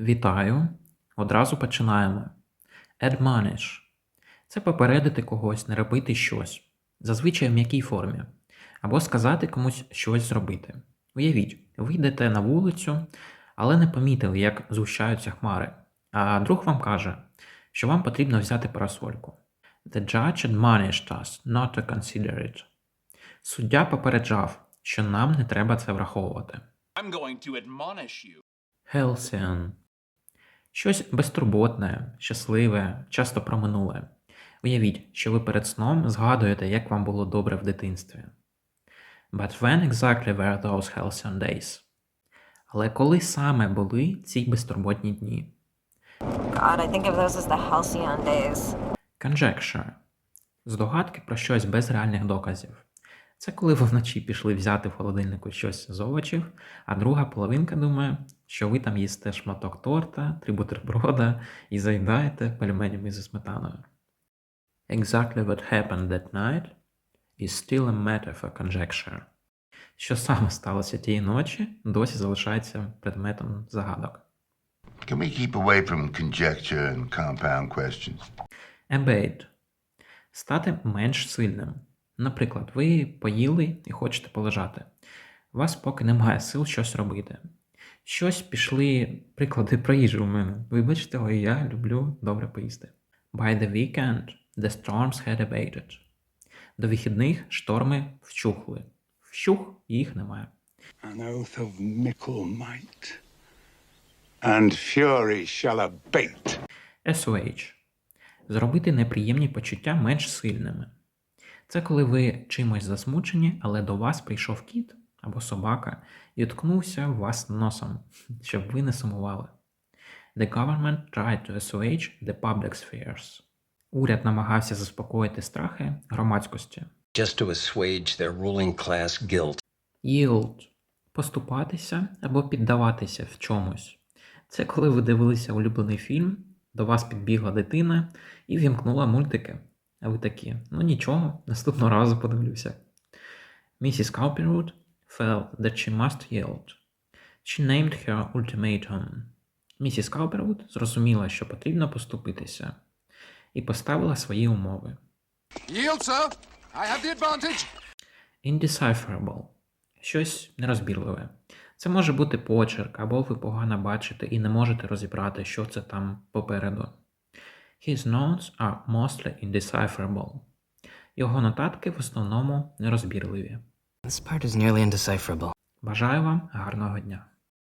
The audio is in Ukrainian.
Вітаю. Одразу починаємо. Admonish. Це попередити когось, не робити щось. Зазвичай в м'якій формі. Або сказати комусь щось зробити. Уявіть, ви йдете на вулицю, але не помітили, як згущаються хмари. А друг вам каже, що вам потрібно взяти парасольку. The judge admonished us not to consider it. Суддя попереджав, що нам не треба це враховувати. I'm going to admonish you. Halcyon. Щось безтурботне, щасливе, часто про минуле. Уявіть, що ви перед сном згадуєте, як вам було добре в дитинстві. But when exactly were those halcyon days? Але коли саме були ці безтурботні дні? God, I think of those as the halcyon days. Conjecture. Здогадки про щось без реальних доказів. Це коли ви вночі пішли взяти в холодильнику щось з овочів, а друга половинка думає, що ви там їсте шматок торта, три бутерброда і заїдаєте пельменями зі сметаною. Exactly what happened that night is still a matter for conjecture. Що саме сталося тієї ночі, досі залишається предметом загадок. Can we keep away from conjecture and compound questions? Abate. Стати менш сильним. Наприклад, ви поїли і хочете полежати. У вас поки немає сил щось робити. Щось пішли приклади про їжу у мене. Вибачте, але я люблю добре поїсти. By the weekend, the storms had abated. До вихідних шторми вщухли. Вщух їх немає. an oath of mickle might. And fury shall abate. SOH. Зробити неприємні почуття менш сильними. Це коли ви чимось засмучені, але до вас прийшов кіт або собака і уткнувся в вас носом, щоб ви не сумували. The government tried to assuage the public fears. Уряд намагався заспокоїти страхи громадськості. just to assuage their ruling class guilt. Yield – поступатися або піддаватися в чомусь. Це коли ви дивилися улюблений фільм, до вас підбігла дитина і вімкнула мультики. А ви такі, ну нічого, наступного разу подивлюся. Місіс Cowperwood felt that she must yield. She named her ultimatum. Місіс Cowperwood зрозуміла, що потрібно поступитися, і поставила свої умови. Yield, sir. I have the advantage. Indecipherable – щось нерозбірливе. Це може бути почерк, або ви погано бачите і не можете розібрати, що це там попереду. His notes are mostly indecipherable. Його нотатки в основному нерозбірливі. This part is nearly indecipherable. Бажаю вам гарного дня!